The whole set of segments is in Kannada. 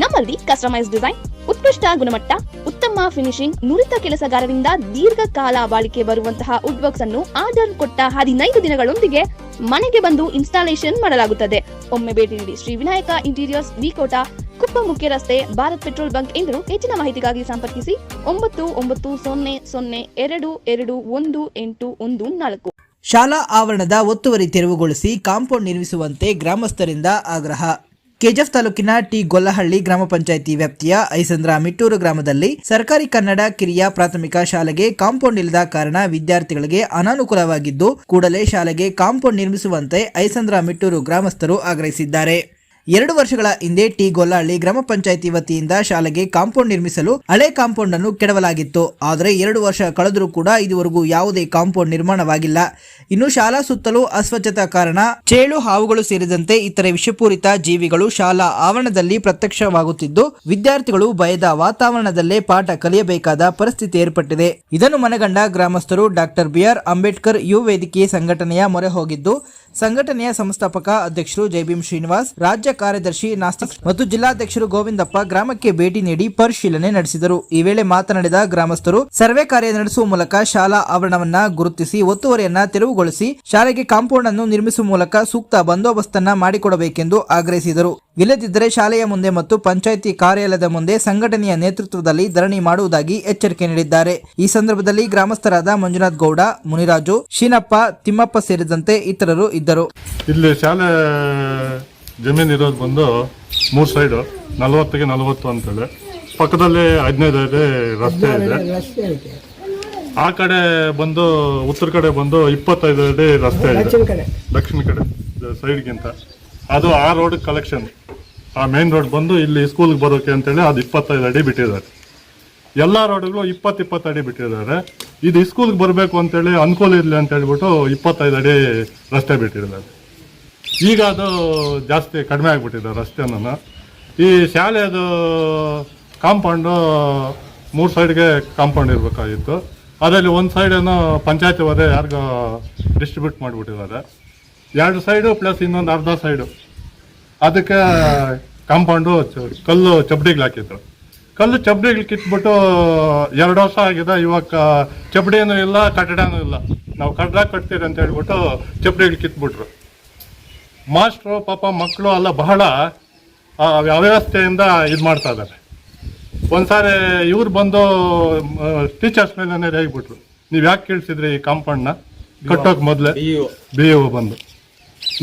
ನಮ್ಮಲ್ಲಿ ಕಸ್ಟಮೈಸ್ ಡಿಸೈನ್ ಉತ್ಕೃಷ್ಟ ಗುಣಮಟ್ಟ, ಉತ್ತಮ ಫಿನಿಶಿಂಗ್ ನುರಿತ ಕೆಲಸಗಾರರಿಂದ ದೀರ್ಘಕಾಲ ಬಾಳಿಕೆ ಬರುವಂತಹ ವುಡ್ ವರ್ಕ್ಸ್ ಅನ್ನು ಆರ್ಡರ್ ಕೊಟ್ಟ ಹದಿನೈದು ದಿನಗಳೊಂದಿಗೆ ಮನೆಗೆ ಬಂದು ಇನ್ಸ್ಟಾಲೇಷನ್ ಮಾಡಲಾಗುತ್ತದೆ. ಒಮ್ಮೆ ಭೇಟಿ ನೀಡಿ ಶ್ರೀ ವಿನಾಯಕ ಇಂಟೀರಿಯರ್ಸ್ ವಿಕೋಟ ಕುಪ್ಪ ಮುಖ್ಯ ರಸ್ತೆ, ಭಾರತ್ ಪೆಟ್ರೋಲ್ ಬಂಕ್ ಎಂದು ಹೆಚ್ಚಿನ ಮಾಹಿತಿಗಾಗಿ ಸಂಪರ್ಕಿಸಿ ಒಂಬತ್ತು ಒಂಬತ್ತು ಸೊನ್ನೆ ಸೊನ್ನೆ ಎರಡು ಎರಡು ಒಂದು ಎಂಟು ಒಂದು ನಾಲ್ಕು. ಶಾಲಾ ಆವರಣದ ಒತ್ತುವರಿ ತೆರವುಗೊಳಿಸಿ ಕಾಂಪೌಂಡ್ ನಿರ್ಮಿಸುವಂತೆ ಗ್ರಾಮಸ್ಥರಿಂದ ಆಗ್ರಹ. ಕೆಜೆಫ್ ತಾಲೂಕಿನ ಟಿ ಗೊಲ್ಲಹಳ್ಳಿ ಗ್ರಾಮ ಪಂಚಾಯಿತಿ ವ್ಯಾಪ್ತಿಯ ಐಸಂದ್ರ ಮಿಟ್ಟೂರು ಗ್ರಾಮದಲ್ಲಿ ಸರ್ಕಾರಿ ಕನ್ನಡ ಕಿರಿಯ ಪ್ರಾಥಮಿಕ ಶಾಲೆಗೆ ಕಾಂಪೌಂಡ್ ಇಲ್ಲದ ಕಾರಣ ವಿದ್ಯಾರ್ಥಿಗಳಿಗೆ ಅನಾನುಕೂಲವಾಗಿದ್ದು, ಕೂಡಲೇ ಶಾಲೆಗೆ ಕಾಂಪೌಂಡ್ ನಿರ್ಮಿಸುವಂತೆ ಐಸಂದ್ರ ಮಿಟ್ಟೂರು ಗ್ರಾಮಸ್ಥರು ಆಗ್ರಹಿಸಿದ್ದಾರೆ. ಎರಡು ವರ್ಷಗಳ ಹಿಂದೆ ಟಿ ಗೊಲ್ಲಹಳ್ಳಿ ಗ್ರಾಮ ಪಂಚಾಯಿತಿ ವತಿಯಿಂದ ಶಾಲೆಗೆ ಕಾಂಪೌಂಡ್ ನಿರ್ಮಿಸಲು ಹಳೆ ಕಾಂಪೌಂಡ್ ಅನ್ನು ಕೆಡವಲಾಗಿತ್ತು. ಆದರೆ ಎರಡು ವರ್ಷ ಕಳೆದರೂ ಕೂಡ ಇದುವರೆಗೂ ಯಾವುದೇ ಕಾಂಪೌಂಡ್ ನಿರ್ಮಾಣವಾಗಿಲ್ಲ. ಇನ್ನು ಶಾಲಾ ಸುತ್ತಲೂ ಅಸ್ವಚ್ಛತಾ ಕಾರಣ, ಚೇಳು ಹಾವುಗಳು ಸೇರಿದಂತೆ ಇತರೆ ವಿಷಪೂರಿತ ಜೀವಿಗಳು ಶಾಲಾ ಆವರಣದಲ್ಲಿ ಪ್ರತ್ಯಕ್ಷವಾಗುತ್ತಿದ್ದು, ವಿದ್ಯಾರ್ಥಿಗಳು ಭಯದ ವಾತಾವರಣದಲ್ಲೇ ಪಾಠ ಕಲಿಯಬೇಕಾದ ಪರಿಸ್ಥಿತಿ ಏರ್ಪಟ್ಟಿದೆ. ಇದನ್ನು ಮನಗಂಡ ಗ್ರಾಮಸ್ಥರು ಡಾಕ್ಟರ್ ಬಿಆರ್ ಅಂಬೇಡ್ಕರ್ ಯುವ ವೇದಿಕೆ ಸಂಘಟನೆಯ ಮೊರೆ ಹೋಗಿದ್ದು ಸಂಘಟನೆಯ ಸಂಸ್ಥಾಪಕ ಅಧ್ಯಕ್ಷರು ಜೈಭೀಮ್ ಶ್ರೀನಿವಾಸ್, ರಾಜ್ಯ ಕಾರ್ಯದರ್ಶಿ ನಾಸ್ತಿಕ್ ಮತ್ತು ಜಿಲ್ಲಾಧ್ಯಕ್ಷರು ಗೋವಿಂದಪ್ಪ ಗ್ರಾಮಕ್ಕೆ ಭೇಟಿ ನೀಡಿ ಪರಿಶೀಲನೆ ನಡೆಸಿದರು. ಈ ವೇಳೆ ಮಾತನಾಡಿದ ಗ್ರಾಮಸ್ಥರು, ಸರ್ವೆ ಕಾರ್ಯ ನಡೆಸುವ ಮೂಲಕ ಶಾಲಾ ಆವರಣವನ್ನ ಗುರುತಿಸಿ, ಒತ್ತುವರಿಯನ್ನ ತೆರವುಗೊಳಿಸಿ, ಶಾಲೆಗೆ ಕಾಂಪೌಂಡ್ ಅನ್ನು ನಿರ್ಮಿಸುವ ಮೂಲಕ ಸೂಕ್ತ ಬಂದೋಬಸ್ತನ್ನ ಮಾಡಿಕೊಡಬೇಕೆಂದು ಆಗ್ರಹಿಸಿದರು. ಇಲ್ಲದಿದ್ದರೆ ಶಾಲೆಯ ಮುಂದೆ ಮತ್ತು ಪಂಚಾಯಿತಿ ಕಾರ್ಯಾಲಯದ ಮುಂದೆ ಸಂಘಟನೆಯ ನೇತೃತ್ವದಲ್ಲಿ ಧರಣಿ ಮಾಡುವುದಾಗಿ ಎಚ್ಚರಿಕೆ ನೀಡಿದ್ದಾರೆ. ಈ ಸಂದರ್ಭದಲ್ಲಿ ಗ್ರಾಮಸ್ಥರಾದ ಮಂಜುನಾಥ್ ಗೌಡ ಮುನಿರಾಜು ಶೀನಪ್ಪ ತಿಮ್ಮಪ್ಪ ಸೇರಿದಂತೆ ಇತರರು ಇದ್ದರು. ಇಲ್ಲಿ ಶಾಲೆ ಜಮೀನು ಇರೋದು ಬಂದು ಮೂರು ಸೈಡು ನಲವತ್ತಿಗೆ ನಲವತ್ತು ಅಂತೇಳಿ. ಪಕ್ಕದಲ್ಲಿ ಹದಿನೈದು ರಸ್ತೆ ಇದೆ. ಆ ಕಡೆ ಬಂದು ಉತ್ತರ ಕಡೆ ಬಂದು ಇಪ್ಪತ್ತೈದು ಅಡಿ ರಸ್ತೆ ಇದೆ. ದಕ್ಷಿಣ ಕಡೆ. ಸೈಡ್ಗಿಂತ ಅದು ಆ ರೋಡ್ ಕಲೆಕ್ಷನ್ ಆ ಮೇನ್ ರೋಡ್ ಬಂದು ಇಲ್ಲಿ ಸ್ಕೂಲ್ಗೆ ಬರೋಕೆ ಅಂತೇಳಿ ಅದು ಇಪ್ಪತ್ತೈದು ಅಡಿ ಬಿಟ್ಟಿದ್ದಾರೆ. ಎಲ್ಲ ರೋಡ್ಗಳು ಇಪ್ಪತ್ತು ಇಪ್ಪತ್ತು ಅಡಿ ಬಿಟ್ಟಿದ್ದಾರೆ. ಇದು ಸ್ಕೂಲ್ಗೆ ಬರಬೇಕು ಅಂತೇಳಿ ಅನುಕೂಲ ಇರಲಿ ಅಂತ ಹೇಳ್ಬಿಟ್ಟು ಇಪ್ಪತ್ತೈದು ಅಡಿ ರಸ್ತೆ ಬಿಟ್ಟಿದ್ದಾರೆ. ಈಗ ಅದು ಜಾಸ್ತಿ ಕಡಿಮೆ ಆಗಿಬಿಟ್ಟಿದೆ ರಸ್ತೆನ ಈ ಶಾಲೆದು ಕಾಂಪೌಂಡು ಮೂರು ಸೈಡ್ಗೆ ಕಾಂಪೌಂಡ್ ಇರಬೇಕಾಗಿತ್ತು. ಅದರಲ್ಲಿ ಒಂದು ಸೈಡೇನೋ ಪಂಚಾಯತಿ ಅವರೇ ಯಾರಿಗೋ ಡಿಸ್ಟ್ರಿಬ್ಯೂಟ್ ಮಾಡಿಬಿಟ್ಟಿದ್ದಾರೆ. ಎರಡು ಸೈಡು ಪ್ಲಸ್ ಇನ್ನೊಂದು ಅರ್ಧ ಸೈಡು ಅದಕ್ಕೆ ಕಾಂಪೌಂಡು ಕಲ್ಲು ಚಪ್ಪಡಿಗಳು ಹಾಕಿದ್ರು. ಕಲ್ಲು ಚಪ್ಪಡಿಗಳು ಕಿತ್ಬಿಟ್ಟು ಎರಡು ವರ್ಷ ಆಗಿದೆ ಇವಾಗ ಚಪ್ಪಡಿನೂ ಇಲ್ಲ ಕಟ್ಟಡನೂ ಇಲ್ಲ. ನಾವು ಕಟ್ಟಡ ಕಟ್ತೀರಿ ಅಂತ ಹೇಳ್ಬಿಟ್ಟು ಚಪ್ಪಡಿಗಳು ಕಿತ್ಬಿಟ್ರು. ಮಾಸ್ಟ್ರು ಪಾಪ ಮಕ್ಕಳು ಎಲ್ಲ ಬಹಳ ಅವ್ಯವಸ್ಥೆಯಿಂದ ಇದು ಮಾಡ್ತಾ ಇದ್ದಾರೆ ಒಂದ್ಸಾರಿ ಇವ್ರು ಬಂದು ಟೀಚರ್ಸ್ ಮೇಲೆ ರೇಗ್ಬಿಟ್ರು. ನೀವು ಯಾಕೆ ಕೇಳಿಸಿದ್ರಿ ಈ ಕಾಂಪೌಂಡ್ನ ಕಟ್ಟೋಕೆ ಮೊದಲೇ. ಬಿ ಬಂದು.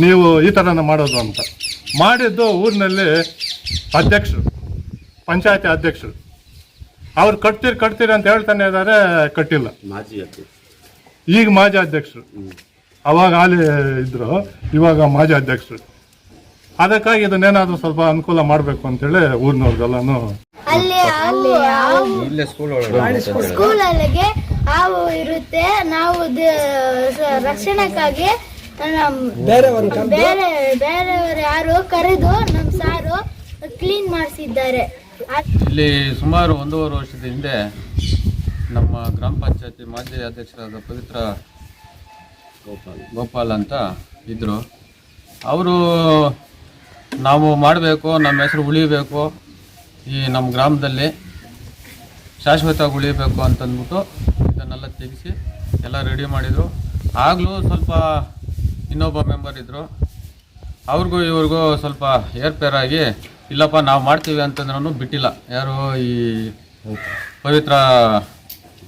ನೀವು ಈ ಥರನ ಮಾಡೋದು ಅಂತ. ಮಾಡಿದ್ದು ಊರಿನಲ್ಲಿ ಅಧ್ಯಕ್ಷರು ಪಂಚಾಯತಿ ಅಧ್ಯಕ್ಷರು. ಅವ್ರು ಕಟ್ತೀರಿ ಕಟ್ತೀರಿ ಅಂತ ಹೇಳ್ತಾನೆ ಇದ್ದಾರೆ ಕಟ್ಟಿಲ್ಲ. ಮಾಜಿ ಅಧ್ಯಕ್ಷ ಈಗ ಮಾಜಿ ಅಧ್ಯಕ್ಷರು. ಅವಾಗ ಅಲ್ಲಿ ಇದ್ರು ಇವಾಗ ಮಾಜಿ ಅಧ್ಯಕ್ಷರು. ಅದಕ್ಕಾಗಿ ಇದನ್ನೇನಾದ್ರೂ ಸ್ವಲ್ಪ ಅನುಕೂಲ ಮಾಡಬೇಕು ಅಂತೇಳಿ ಊರಿನವ್ರಿಗೆಲ್ಲಾನು ಅಲ್ಲಿ ಹಾವು ಇಲ್ಲೇ ಸ್ಕೂಲ್ ಅಲ್ಲಿ ಸ್ಕೂಲ್ ಅಲ್ಲಿಗೆ ಹಾವು ಇರುತ್ತೆ. ನಾವು ರಕ್ಷಣೆಗಾಗಿ ಬೇರೆ ಬೇರೆಯವರು ಯಾರು ಕರೆದು ನಮ್ಮ ಸಾರು ಕ್ಲೀನ್ ಮಾಡಿಸಿದ್ದಾರೆ. ಇಲ್ಲಿ ಸುಮಾರು ಒಂದೂವರೆ ವರ್ಷದ ಹಿಂದೆ ನಮ್ಮ ಗ್ರಾಮ ಪಂಚಾಯತಿ ಮಾಜಿ ಅಧ್ಯಕ್ಷರಾದ ಪವಿತ್ರ ಗೋಪಾಲ್ ಗೋಪಾಲ್ ಅಂತ ಇದ್ದರು ಅವರು ನಾವು ಮಾಡಬೇಕು ನಮ್ಮ ಹೆಸರು ಉಳಿಬೇಕು ಈ ನಮ್ಮ ಗ್ರಾಮದಲ್ಲಿ. ಶಾಶ್ವತವಾಗಿ ಉಳಿಬೇಕು ಅಂತಂದ್ಬಿಟ್ಟು ಇದನ್ನೆಲ್ಲ ತೆಗೆಸಿ ಎಲ್ಲ ರೆಡಿ ಮಾಡಿದರು. ಆಗಲೂ ಸ್ವಲ್ಪ ಇನ್ನೊಬ್ಬ ಮೆಂಬರ್ ಇದ್ದರು ಅವ್ರಿಗೂ ಇವ್ರಿಗೂ ಸ್ವಲ್ಪ ಏರ್ಪೇರಾಗಿ ಇಲ್ಲಪ್ಪ ನಾವು ಮಾಡ್ತೀವಿ ಅಂತಂದ್ರೂ ಬಿಟ್ಟಿಲ್ಲ. ಯಾರು ಈ ಪವಿತ್ರ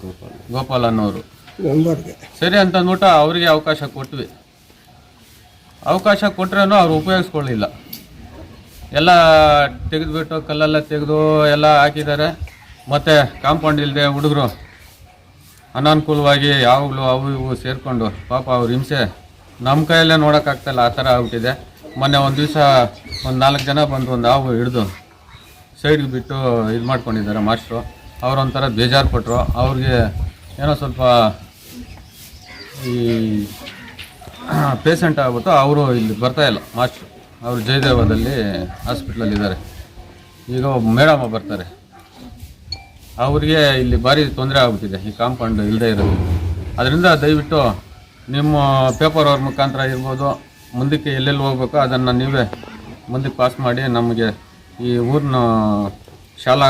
ಗೋಪಾಲ್ ಗೋಪಾಲ್ ಅನ್ನೋರು ಸರಿ ಅಂತಂದ್ಬಿಟ್ಟು ಅವರಿಗೆ ಅವಕಾಶ ಕೊಟ್ವಿ. ಅವಕಾಶ ಕೊಟ್ರೇನು ಅವ್ರು ಉಪಯೋಗಿಸ್ಕೊಳ್ಳಿಲ್ಲ. ಎಲ್ಲ ತೆಗೆದುಬಿಟ್ಟು ಕಲ್ಲೆಲ್ಲ ತೆಗೆದು ಎಲ್ಲ ಹಾಕಿದ್ದಾರೆ. ಮತ್ತು ಕಾಂಪೌಂಡ್ ಇಲ್ಲದೆ ಹುಡುಗರು ಅನಾನುಕೂಲವಾಗಿ ಯಾವಾಗಲೂ ಅವು ಇವು ಸೇರಿಕೊಂಡು ಪಾಪ ಅವ್ರ ಹಿಂಸೆ ನಮ್ಮ ಕೈಯಲ್ಲೇ ನೋಡೋಕ್ಕಾಗ್ತಾಯಿಲ್ಲ ಆ ಥರ ಆಗ್ಬಿಟ್ಟಿದೆ. ಮೊನ್ನೆ ಒಂದು ದಿವಸ ಒಂದು ನಾಲ್ಕು ಜನ ಬಂದು ಒಂದು ಹಾವು ಹಿಡಿದು. ಸೈಡ್ಗೆ ಬಿಟ್ಟು ಇದು ಮಾಡ್ಕೊಂಡಿದ್ದಾರೆ ಮಾಸ್ಟ್ರು. ಅವರೊಂಥರ ಬೇಜಾರು ಕೊಟ್ಟರು ಅವ್ರಿಗೆ ಏನೋ ಸ್ವಲ್ಪ ಈ ಪೇಷಂಟ್ ಆಗ್ಬಿಟ್ಟು ಅವರು ಇಲ್ಲಿ ಬರ್ತಾ ಇಲ್ಲ, ಮಾಸ್ಟ್ರು. ಅವರು ಜಯದೇವದಲ್ಲಿ ಹಾಸ್ಪಿಟ್ಲಲ್ಲಿ ಇದ್ದಾರೆ. ಈಗ ಒಬ್ಬ ಮೇಡಮ್ ಬರ್ತಾರೆ. ಅವರಿಗೆ ಇಲ್ಲಿ ಭಾರಿ ತೊಂದರೆ ಆಗ್ಬಿಟ್ಟಿದೆ, ಈ ಕಾಂಪೌಂಡ್ ಇಲ್ಲದೆ ಇರೋದು. ಅದರಿಂದ ದಯವಿಟ್ಟು ನಿಮ್ಮ ಪೇಪರ್ ಅವ್ರ ಮುಖಾಂತರ ಇರ್ಬೋದು. ಮುಂದಕ್ಕೆ ಎಲ್ಲೆಲ್ಲಿ ಹೋಗ್ಬೇಕು ಅದನ್ನು ನೀವೇ ಮುಂದಕ್ಕೆ ಪಾಸ್ ಮಾಡಿ ನಮಗೆ ಈ ಊರಿನ ಶಾಲಾ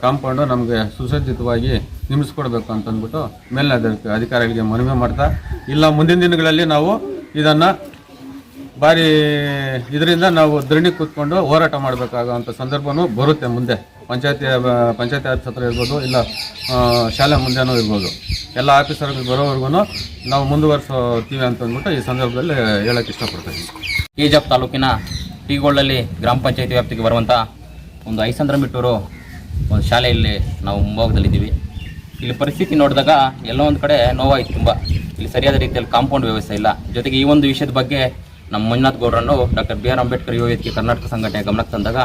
ಕಾಂಪೌಂಡು ನಮಗೆ ಸುಸಜ್ಜಿತವಾಗಿ ನಿರ್ಮಿಸ್ಕೊಡ್ಬೇಕು ಅಂತಂದ್ಬಿಟ್ಟು ಮೇಲಿನ ಅಧಿಕ- ಅಧಿಕಾರಿಗಳಿಗೆ ಮನವಿ ಮಾಡ್ತಾ, ಇಲ್ಲ ಮುಂದಿನ ದಿನಗಳಲ್ಲಿ ನಾವು ಇದನ್ನು ಭಾರಿ ಇದರಿಂದ ನಾವು ಧರಣಿ ಕೂತ್ಕೊಂಡು ಹೋರಾಟ ಮಾಡಬೇಕಾಗುವಂಥ ಸಂದರ್ಭವೂ ಬರುತ್ತೆ ಮುಂದೆ. ಪಂಚಾಯತಿ ಪಂಚಾಯತಿ ಆಫೀಸ್ ಹತ್ರ ಇರ್ಬೋದು, ಇಲ್ಲ ಶಾಲೆ ಮುಂದೆನೂ ಇರ್ಬೋದು. ಎಲ್ಲ ಆಫೀಸರ್ಗಳು ಬರೋವರೆಗೂ ನಾವು ಮುಂದುವರಿಸ್ತೀವಿ ಅಂತಂದ್ಬಿಟ್ಟು ಈ ಸಂದರ್ಭದಲ್ಲಿ ಹೇಳಕ್ಕೆ ಇಷ್ಟಪಡ್ತೀನಿ. ಈಜಪ್ ತಾಲೂಕಿನ ಟೀಗೋಳಲ್ಲಿ ಗ್ರಾಮ ಪಂಚಾಯತಿ ವ್ಯಾಪ್ತಿಗೆ ಬರುವಂಥ ಒಂದು ಐಸಂದ್ರ ಮಿಟ್ಟೂರು ಒಂದು ಶಾಲೆಯಲ್ಲಿ ನಾವು ಮುಂಭಾಗದಲ್ಲಿದ್ದೀವಿ. ಇಲ್ಲಿ ಪರಿಸ್ಥಿತಿ ನೋಡಿದಾಗ ಎಲ್ಲೋ ಒಂದು ಕಡೆ ನೋವಾಯಿತು ತುಂಬ. ಇಲ್ಲಿ ಸರಿಯಾದ ರೀತಿಯಲ್ಲಿ ಕಾಂಪೌಂಡ್ ವ್ಯವಸ್ಥೆ ಇಲ್ಲ. ಜೊತೆಗೆ ಈ ಒಂದು ವಿಷಯದ ಬಗ್ಗೆ ನಮ್ಮ ಮಂಜುನಾಥ್ ಗೌಡ್ರನ್ನು ಡಾಕ್ಟರ್ ಬಿ ಆರ್ ಅಂಬೇಡ್ಕರ್ ಯುವ ವೇದಿಕೆ ಕರ್ನಾಟಕ ಸಂಘಟನೆ ಗಮನಕ್ಕೆ ತಂದಾಗ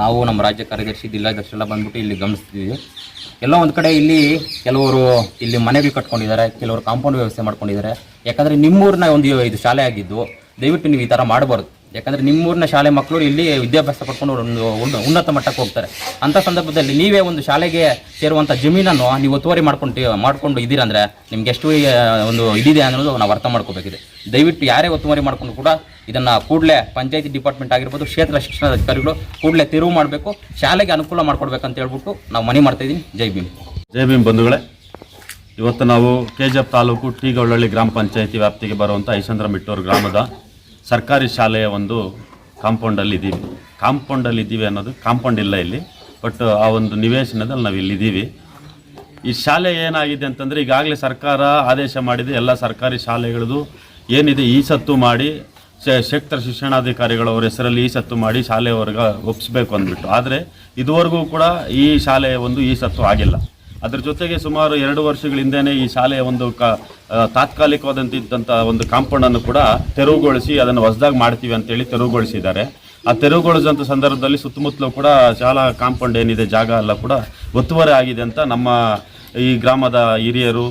ನಾವು ನಮ್ಮ ರಾಜ್ಯ ಕಾರ್ಯದರ್ಶಿ ಜಿಲ್ಲಾಧ್ಯಕ್ಷ ಎಲ್ಲ ಬಂದ್ಬಿಟ್ಟು ಇಲ್ಲಿ ಗಮನಿಸ್ತಿದ್ದೀವಿ ಎಲ್ಲ ಒಂದು ಕಡೆ ಇಲ್ಲಿ ಕೆಲವರು ಇಲ್ಲಿ ಮನೆಗಳು ಕಟ್ಕೊಂಡಿದ್ದಾರೆ, ಕೆಲವರು ಕಾಂಪೌಂಡ್ ವ್ಯವಸ್ಥೆ ಮಾಡ್ಕೊಂಡಿದ್ದಾರೆ. ಯಾಕಂದರೆ ನಿಮ್ಮೂರಿನ ಒಂದು ಇದು ಶಾಲೆ ಆಗಿದ್ದು ದಯವಿಟ್ಟು ನೀವು ಈ ಥರ ಮಾಡಬಾರ್ದು. ಯಾಕಂದರೆ ನಿಮ್ಮೂರಿನ ಶಾಲೆ ಮಕ್ಕಳು ಇಲ್ಲಿ ವಿದ್ಯಾಭ್ಯಾಸ ಪಡ್ಕೊಂಡು ಒಂದು ಉನ್ನ- ಉನ್ನತ ಮಟ್ಟಕ್ಕೆ ಹೋಗ್ತಾರೆ. ಅಂಥ ಸಂದರ್ಭದಲ್ಲಿ ನೀವೇ ಒಂದು ಶಾಲೆಗೆ ಸೇರುವಂಥ ಜಮೀನನ್ನು ನೀವು ಒತ್ತುವರಿ ಮಾಡ್ಕೊಂಡು ಮಾಡ್ಕೊಂಡು ಇದ್ದೀರಂದ್ರೆ ನಿಮ್ಗೆ ಎಷ್ಟು ಒಂದು ಇದಿದೆ ಅನ್ನೋದು ನಾವು ಅರ್ಥ ಮಾಡ್ಕೋಬೇಕಿದೆ. ದಯವಿಟ್ಟು ಯಾರೇ ಒತ್ತುವರಿ ಮಾಡ್ಕೊಂಡು ಕೂಡ ಇದನ್ನು ಕೂಡಲೇ ಪಂಚಾಯತಿ ಡಿಪಾರ್ಟ್ಮೆಂಟ್ ಆಗಿರ್ಬೋದು, ಕ್ಷೇತ್ರ ಶಿಕ್ಷಣ ಅಧಿಕಾರಿಗಳು ಕೂಡಲೇ ತೆರವು ಮಾಡಬೇಕು, ಶಾಲೆಗೆ ಅನುಕೂಲ ಮಾಡ್ಕೊಡ್ಬೇಕಂತ ಹೇಳ್ಬಿಟ್ಟು ನಾವು ಮನೆ ಮಾಡ್ತಾ ಇದ್ದೀನಿ. ಜೈ ಭೀಮ್. ಜೈ ಭೀಮ್ ಬಂಧುಗಳೇ, ಇವತ್ತು ನಾವು ಕೆ ತಾಲೂಕು ಟೀಗೌಳಹಳ್ಳಿ ಗ್ರಾಮ ಪಂಚಾಯತಿ ವ್ಯಾಪ್ತಿಗೆ ಬರುವಂಥ ಐಸಂದ್ರ ಮಿಟ್ಟೂರು ಗ್ರಾಮದ ಸರ್ಕಾರಿ ಶಾಲೆಯ ಒಂದು ಕಾಂಪೌಂಡಲ್ಲಿ ಇದ್ದೀವಿ. ಕಾಂಪೌಂಡಲ್ಲಿ ಇದ್ದೀವಿ ಅನ್ನೋದು ಕಾಂಪೌಂಡ್ ಇಲ್ಲ ಇಲ್ಲಿ ಬಟ್ ಆ ಒಂದು ನಿವೇಶನದಲ್ಲಿ ನಾವು ಇಲ್ಲಿದ್ದೀವಿ. ಈ ಶಾಲೆ ಏನಾಗಿದೆ ಅಂತಂದರೆ ಈಗಾಗಲೇ ಸರ್ಕಾರ ಆದೇಶ ಮಾಡಿದೆ, ಎಲ್ಲ ಸರ್ಕಾರಿ ಶಾಲೆಗಳದು ಏನಿದೆ ಈ ಸತ್ತು ಮಾಡಿ ಕ್ಷೇತ್ರ ಶಿಕ್ಷಣಾಧಿಕಾರಿಗಳವರ ಹೆಸರಲ್ಲಿ ಈ ಸತ್ತು ಮಾಡಿ ಶಾಲೆಯವರೆಗೆ ಒಪ್ಪಿಸ್ಬೇಕು ಅಂದ್ಬಿಟ್ಟು. ಆದರೆ ಇದುವರೆಗೂ ಕೂಡ ಈ ಶಾಲೆಯ ಒಂದು ಈ ಸತ್ತು ಆಗಿಲ್ಲ. ಅದ್ರ ಜೊತೆಗೆ ಸುಮಾರು ಎರಡು ವರ್ಷಗಳ ಹಿಂದೆನೇ ಈ ಶಾಲೆಯ ಒಂದು ಕ ತಾತ್ಕಾಲಿಕವಾದಂತಿದ್ದಂಥ ಒಂದು ಕಾಂಪೌಂಡನ್ನು ಕೂಡ ತೆರವುಗೊಳಿಸಿ ಅದನ್ನು ಹೊಸದಾಗಿ ಮಾಡ್ತೀವಿ ಅಂತೇಳಿ ತೆರವುಗೊಳಿಸಿದ್ದಾರೆ. ಆ ತೆರವುಗೊಳಿಸಿದಂಥ ಸಂದರ್ಭದಲ್ಲಿ ಸುತ್ತಮುತ್ತಲೂ ಕೂಡ ಶಾಲಾ ಕಾಂಪೌಂಡ್ ಏನಿದೆ, ಜಾಗ ಎಲ್ಲ ಕೂಡ ಒತ್ತುವರಿ ಆಗಿದೆ ಅಂತ ನಮ್ಮ ಈ ಗ್ರಾಮದ ಹಿರಿಯರು,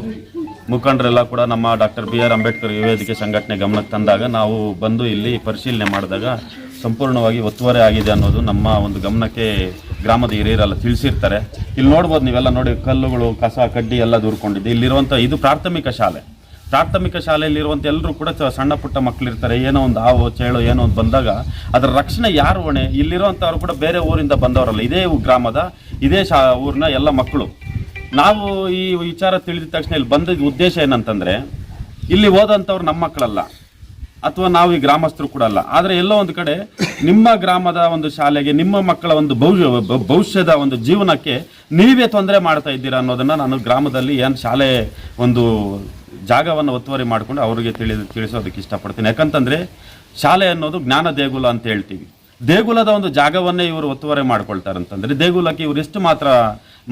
ಮುಖಂಡರೆಲ್ಲ ಕೂಡ ನಮ್ಮ ಡಾಕ್ಟರ್ ಬಿ ಆರ್ ಅಂಬೇಡ್ಕರ್ ವಿವೇದಿಕೆ ಸಂಘಟನೆ ಗಮನಕ್ಕೆ ತಂದಾಗ ನಾವು ಬಂದು ಇಲ್ಲಿ ಪರಿಶೀಲನೆ ಮಾಡಿದಾಗ ಸಂಪೂರ್ಣವಾಗಿ ಒತ್ತುವರಿ ಆಗಿದೆ ಅನ್ನೋದು ನಮ್ಮ ಒಂದು ಗಮನಕ್ಕೆ ಗ್ರಾಮದ ಹಿರಿಯರೆಲ್ಲ ತಿಳಿಸಿರ್ತಾರೆ. ಇಲ್ಲಿ ನೋಡ್ಬೋದು ನೀವೆಲ್ಲ ನೋಡಿ ಕಲ್ಲುಗಳು, ಕಸ, ಕಡ್ಡಿ ಎಲ್ಲ ದೂರ್ಕೊಂಡಿದ್ದೆ. ಇಲ್ಲಿರುವಂಥ ಇದು ಪ್ರಾಥಮಿಕ ಶಾಲೆ. ಪ್ರಾಥಮಿಕ ಶಾಲೆಯಲ್ಲಿರುವಂಥ ಎಲ್ಲರೂ ಕೂಡ ಸಣ್ಣ ಪುಟ್ಟ ಮಕ್ಕಳಿರ್ತಾರೆ ಏನೋ ಒಂದು ಹಾವು, ಚೇಳು, ಏನೋ ಒಂದು ಬಂದಾಗ ಅದರ ರಕ್ಷಣೆ ಯಾರು ಹೊಣೆ? ಇಲ್ಲಿರುವಂಥವ್ರು ಕೂಡ ಬೇರೆ ಊರಿಂದ ಬಂದವರಲ್ಲ. ಇದೇ ಗ್ರಾಮದ, ಇದೇ ಶಾ ಊರಿನ ಎಲ್ಲ ಮಕ್ಕಳು. ನಾವು ಈ ವಿಚಾರ ತಿಳಿದ ತಕ್ಷಣ ಇಲ್ಲಿ ಬಂದ ಉದ್ದೇಶ ಏನಂತಂದರೆ, ಇಲ್ಲಿ ಹೋದಂಥವ್ರು ನಮ್ಮ ಮಕ್ಕಳಲ್ಲ. ಅಥವಾ ನಾವು ಈ ಗ್ರಾಮಸ್ಥರು ಕೂಡ ಅಲ್ಲ. ಆದರೆ ಎಲ್ಲೋ ಒಂದು ಕಡೆ ನಿಮ್ಮ ಗ್ರಾಮದ ಒಂದು ಶಾಲೆಗೆ, ನಿಮ್ಮ ಮಕ್ಕಳ ಒಂದು ಭವಿಷ್ಯ ಭವಿಷ್ಯದ ಒಂದು ಜೀವನಕ್ಕೆ ನೀವೇ ತೊಂದರೆ ಮಾಡ್ತಾ ಇದ್ದೀರಾ ಅನ್ನೋದನ್ನು ನಾನು ಗ್ರಾಮದಲ್ಲಿ ಏನು ಶಾಲೆ ಒಂದು ಜಾಗವನ್ನು ಒತ್ತುವರಿ ಮಾಡಿಕೊಂಡು ಅವರಿಗೆ ತಿಳಿ, ತಿಳಿಸೋದಕ್ಕೆ ಇಷ್ಟಪಡ್ತೀನಿ. ಯಾಕಂತಂದರೆ ಶಾಲೆ ಅನ್ನೋದು ಜ್ಞಾನ ದೇಗುಲ ಅಂತ ಹೇಳ್ತೀವಿ. ದೇಗುಲದ ಒಂದು ಜಾಗವನ್ನೇ ಇವರು ಒತ್ತುವರಿ ಮಾಡ್ಕೊಳ್ತಾರೆ ಅಂತಂದರೆ ದೇಗುಲಕ್ಕೆ ಇವರು ಎಷ್ಟು ಮಾತ್ರ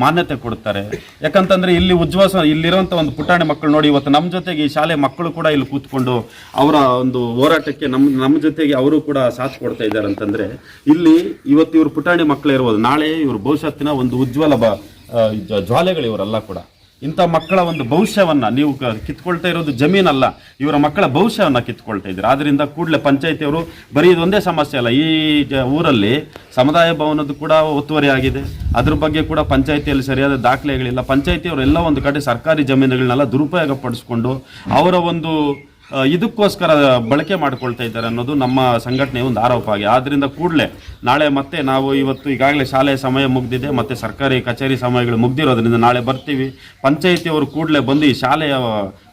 ಮಾನ್ಯತೆ ಕೊಡ್ತಾರೆ ಯಾಕಂತಂದ್ರೆ ಇಲ್ಲಿ ಉಜ್ವಾಸ ಇಲ್ಲಿರುವಂಥ ಒಂದು ಪುಟಾಣಿ ಮಕ್ಕಳು ನೋಡಿ, ಇವತ್ತು ನಮ್ಮ ಜೊತೆಗೆ ಈ ಶಾಲೆ ಮಕ್ಕಳು ಕೂಡ ಇಲ್ಲಿ ಕೂತ್ಕೊಂಡು ಅವರ ಒಂದು ಹೋರಾಟಕ್ಕೆ ನಮ್ಮ ನಮ್ಮ ಜೊತೆಗೆ ಅವರು ಕೂಡ ಸಾಥ್ ಕೊಡ್ತಾ ಇದ್ದಾರೆ ಅಂತಂದ್ರೆ, ಇಲ್ಲಿ ಇವತ್ತು ಇವರು ಪುಟಾಣಿ ಮಕ್ಕಳು ಇರ್ಬೋದು. ನಾಳೆ ಇವರು ಭವಿಷ್ಯತ್ತಿನ ಒಂದು ಉಜ್ವಲ ಬ ಜ್ವಾಲೆಗಳು ಇವರೆಲ್ಲ ಕೂಡ. ಇಂಥ ಮಕ್ಕಳ ಒಂದು ಭವಿಷ್ಯವನ್ನ ನೀವು ಕಿತ್ಕೊಳ್ತಾ ಇರೋದು ಜಮೀನಲ್ಲ, ಇವರ ಮಕ್ಕಳ ಭವಿಷ್ಯವನ್ನ ಕಿತ್ಕೊಳ್ತಾ ಇದ್ದೀರಾ. ಆದ್ರಿಂದ ಕೂಡಲೇ ಪಂಚಾಯತಿಯವರು ಬರೀ ಇದೊಂದೇ ಸಮಸ್ಯೆ ಅಲ್ಲ, ಈ ಜ- ಊರಲ್ಲಿ ಸಮುದಾಯ ಭವನದ್ದು ಕೂಡ ಒತ್ತುವರಿ ಆಗಿದೆ. ಅದ್ರ ಬಗ್ಗೆ ಕೂಡ ಪಂಚಾಯತಿಯಲ್ಲಿ ಸರಿಯಾದ ದಾಖಲೆಗಳಿಲ್ಲ. ಪಂಚಾಯತಿಯವರು ಎಲ್ಲ ಒಂದು ಕಡೆ ಸರ್ಕಾರಿ ಜಮೀನುಗಳನ್ನೆಲ್ಲ ದುರುಪಯೋಗ ಪಡಿಸ್ಕೊಂಡು ಅವರ ಒಂದು ಇದಕ್ಕೋಸ್ಕರ ಬಳಕೆ ಮಾಡಿಕೊಳ್ತಾ ಇದ್ದಾರೆ ಅನ್ನೋದು ನಮ್ಮ ಸಂಘಟನೆಯ ಒಂದು ಆರೋಪ ಆಗಿದೆ. ಆದ್ದರಿಂದ ಕೂಡಲೇ ನಾಳೆ ಮತ್ತೆ ನಾವು ಇವತ್ತು ಈಗಾಗಲೇ ಶಾಲೆಯ ಸಮಯ ಮುಗ್ದಿದೆ, ಮತ್ತೆ ಸರ್ಕಾರಿ ಕಚೇರಿ ಸಮಯಗಳು ಮುಗ್ದಿರೋದ್ರಿಂದ ನಾಳೆ ಬರ್ತೀವಿ. ಪಂಚಾಯಿತಿಯವರು ಕೂಡಲೇ ಬಂದು ಈ ಶಾಲೆಯ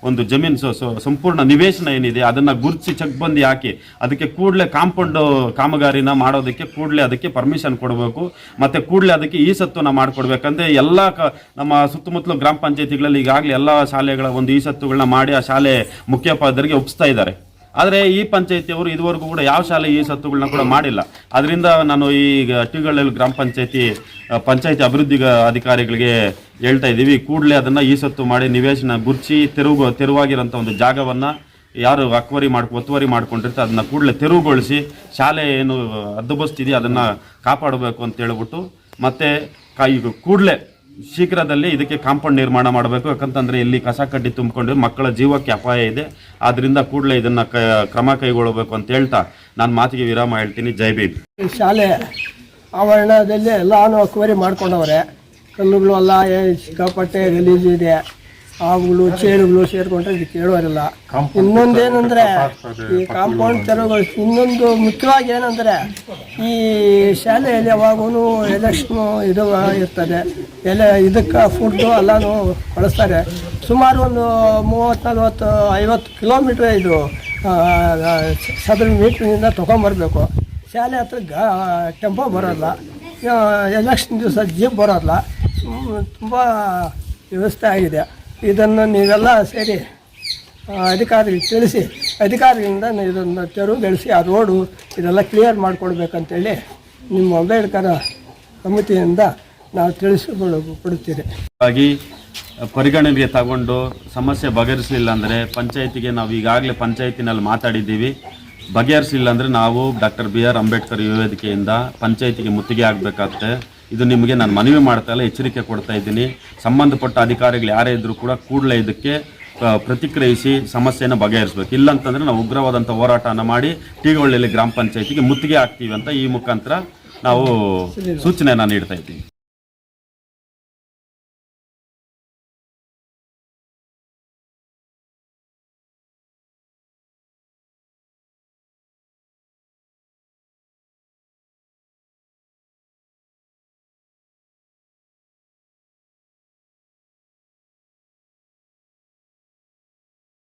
ಒಂದು ಜಮೀನು ಸಂಪೂರ್ಣ ನಿವೇಶನ ಏನಿದೆ, ಅದನ್ನ ಗುರುತಿಸಿ ಚಕ್ಬಂದಿ ಹಾಕಿ, ಅದಕ್ಕೆ ಕೂಡಲೇ ಕಾಂಪೌಂಡ್ ಕಾಮಗಾರಿನ ಮಾಡೋದಕ್ಕೆ ಕೂಡಲೇ ಅದಕ್ಕೆ ಪರ್ಮಿಷನ್ ಕೊಡಬೇಕು, ಮತ್ತೆ ಕೂಡಲೇ ಅದಕ್ಕೆ ಈ ಸತ್ತುನ ಮಾಡಿಕೊಡ್ಬೇಕಂದ್ರೆ ಎಲ್ಲ ಕ ನಮ್ಮ ಸುತ್ತಮುತ್ತಲು ಗ್ರಾಮ ಪಂಚಾಯತಿಗಳಲ್ಲಿ ಈಗಾಗಲೇ ಎಲ್ಲ ಶಾಲೆಗಳ ಒಂದು ಈ ಸತ್ತುಗಳನ್ನ ಮಾಡಿ ಆ ಶಾಲೆ ಮುಖ್ಯೋಪಾಧ್ಯಾಯರಿಗೆ ಒಪ್ಪಿಸ್ತಾ ಇದ್ದಾರೆ. ಆದರೆ ಈ ಪಂಚಾಯತಿಯವರು ಇದುವರೆಗೂ ಕೂಡ ಯಾವ ಶಾಲೆ ಈ ಸತ್ತುಗಳನ್ನ ಕೂಡ ಮಾಡಿಲ್ಲ. ಅದರಿಂದ ನಾನು ಈಗ ಟಿಗಳಲ್ಲಿ ಗ್ರಾಮ ಪಂಚಾಯತಿ ಪಂಚಾಯತಿ ಅಭಿವೃದ್ಧಿ ಅಧಿಕಾರಿಗಳಿಗೆ ಹೇಳ್ತಾ ಇದ್ದೀವಿ. ಕೂಡಲೇ ಅದನ್ನು ಈ ಸತ್ತು ಮಾಡಿ ನಿವೇಶನ ಗುರ್ಚಿ ತೆರವು ತೆರವಾಗಿರೋಂಥ ಒಂದು ಜಾಗವನ್ನು ಯಾರು ಅಕ್ವರಿ ಮಾಡ್ಕೊ, ಒತ್ತುವರಿ ಮಾಡ್ಕೊಂಡಿರ್ತಾರೆ ಅದನ್ನು ಕೂಡಲೇ ತೆರವುಗೊಳಿಸಿ ಶಾಲೆ ಏನು ಹದ್ದುಬಸ್ತಿದೆಯೋ ಅದನ್ನು ಕಾಪಾಡಬೇಕು ಅಂತ ಹೇಳ್ಬಿಟ್ಟು ಮತ್ತು ಕಾಯಿ ಕೂಡಲೇ ಶೀಘ್ರದಲ್ಲಿ ಇದಕ್ಕೆ ಕಾಂಪೌಂಡ್ ನಿರ್ಮಾಣ ಮಾಡಬೇಕು. ಯಾಕಂತಂದರೆ ಇಲ್ಲಿ ಕಸ ಕಡ್ಡಿ ತುಂಬಿಕೊಂಡು ಮಕ್ಕಳ ಜೀವಕ್ಕೆ ಅಪಾಯ ಇದೆ. ಆದ್ದರಿಂದ ಕೂಡಲೇ ಇದನ್ನ ಕ್ರಮ ಕೈಗೊಳ್ಳಬೇಕು ಅಂತ ಹೇಳ್ತಾ ನಾನು ಮಾತಿಗೆ ವಿರಾಮ ಹೇಳ್ತೀನಿ. ಜೈ ಭೀಮ್. ಈ ಶಾಲೆ ಆವರಣದಲ್ಲಿ ಎಲ್ಲಾನು ಅಕ್ವರಿ ಮಾಡ್ಕೊಂಡವ್ರೆ. ಕಲ್ಲುಗಳು ಎಲ್ಲ ಸಿಕ್ಕಾಪಟ್ಟೆ ಸಿಕ್ಕಾಪಟ್ಟೆ ಗಲೀಜಿದೆ ಹಾವುಗಳು ಚೇಳುಗಳು ಸೇರ್ಕೊಂಡ್ರೆ ಇದು ಕೇಳುವರಿಲ್ಲ. ಇನ್ನೊಂದೇನಂದ್ರೆ ಈ ಕಾಂಪೌಂಡ್ ತೆರವುಗಳು ಇನ್ನೊಂದು ಮುಖ್ಯವಾಗಿ ಏನಂದ್ರೆ ಈ ಶಾಲೆಯಲ್ಲಿ ಯಾವಾಗೂ ಎಲೆಕ್ಷನ್ ಇದು ಇರ್ತದೆ. ಎಲೆ ಇದಕ್ಕೆ ಫುಡ್ಡು ಎಲ್ಲನೂ ಕಳಿಸ್ತಾರೆ. ಸುಮಾರು ಒಂದು ಮೂವತ್ತು ನಲ್ವತ್ತು ಐವತ್ತು ಕಿಲೋಮೀಟ್ರ್ ಇದು ಸದರ ಮೀಟ್ರಿಂದ ತೊಗೊಂಬರ್ಬೇಕು. ಶಾಲೆ ಹತ್ರ ಗ ಟೆಂಪೋ ಬರೋಲ್ಲ. ಎಲೆಕ್ಷನ್ ದಿವಸ ಜೀಪ್ ಬರೋಲ್ಲ. ತುಂಬ ವ್ಯವಸ್ಥೆ ಆಗಿದೆ. ಇದನ್ನು ನೀವೆಲ್ಲ ಸೇರಿ ಅಧಿಕಾರಿಗೆ ತಿಳಿಸಿ ಅಧಿಕಾರಿಗಳಿಂದ ಇದನ್ನು ತೆರವುಗೊಳಿಸಿ ಆ ರೋಡು ಇದೆಲ್ಲ ಕ್ಲಿಯರ್ ಮಾಡಿಕೊಡ್ಬೇಕಂತೇಳಿ ನಿಮ್ಮ ಅಂಬೇಡ್ಕರ ಸಮಿತಿಯಿಂದ ನಾವು ತಿಳಿಸಿಕೊಳ್ಳ ಕೊಡುತ್ತೀರಿ ಹಾಗಾಗಿ ಪರಿಗಣನೆಗೆ ತಗೊಂಡು ಸಮಸ್ಯೆ ಬಗೆಹರಿಸಲಿಲ್ಲ ಅಂದರೆ ಪಂಚಾಯತಿಗೆ ನಾವು ಈಗಾಗಲೇ ಪಂಚಾಯತಿನಲ್ಲಿ ಮಾತಾಡಿದ್ದೀವಿ. ಬಗೆಹರಿಸಲಿಲ್ಲ ಅಂದರೆ ನಾವು ಡಾಕ್ಟರ್ ಬಿ ಆರ್ ಅಂಬೇಡ್ಕರ್ ಯುವ ವೇದಿಕೆಯಿಂದ ಪಂಚಾಯತಿಗೆ ಮುತ್ತಿಗೆ ಆಗಬೇಕಾಗುತ್ತೆ ಇದು ನಿಮಗೆ ನಾನು ಮನವಿ ಮಾಡ್ತಾ ಇಲ್ಲ, ಎಚ್ಚರಿಕೆ ಕೊಡ್ತಾ ಇದ್ದೀನಿ. ಸಂಬಂಧಪಟ್ಟ ಅಧಿಕಾರಿಗಳು ಯಾರೇ ಇದ್ದರೂ ಕೂಡ ಕೂಡಲೇ ಇದಕ್ಕೆ ಪ್ರತಿಕ್ರಿಯಿಸಿ ಸಮಸ್ಯೆಯನ್ನು ಬಗೆಹರಿಸಬೇಕು. ಇಲ್ಲಂತಂದರೆ ನಾವು ಉಗ್ರವಾದಂಥ ಹೋರಾಟನ ಮಾಡಿ ಟೀಗೊಳ್ಳಿಯಲ್ಲಿ ಗ್ರಾಮ ಪಂಚಾಯತಿಗೆ ಮುತ್ತಿಗೆ ಹಾಕ್ತೀವಿ ಅಂತ ಈ ಮುಖಾಂತರ ನಾವು ಸೂಚನೆಯನ್ನು ನೀಡ್ತಾ ಇದ್ದೀವಿ.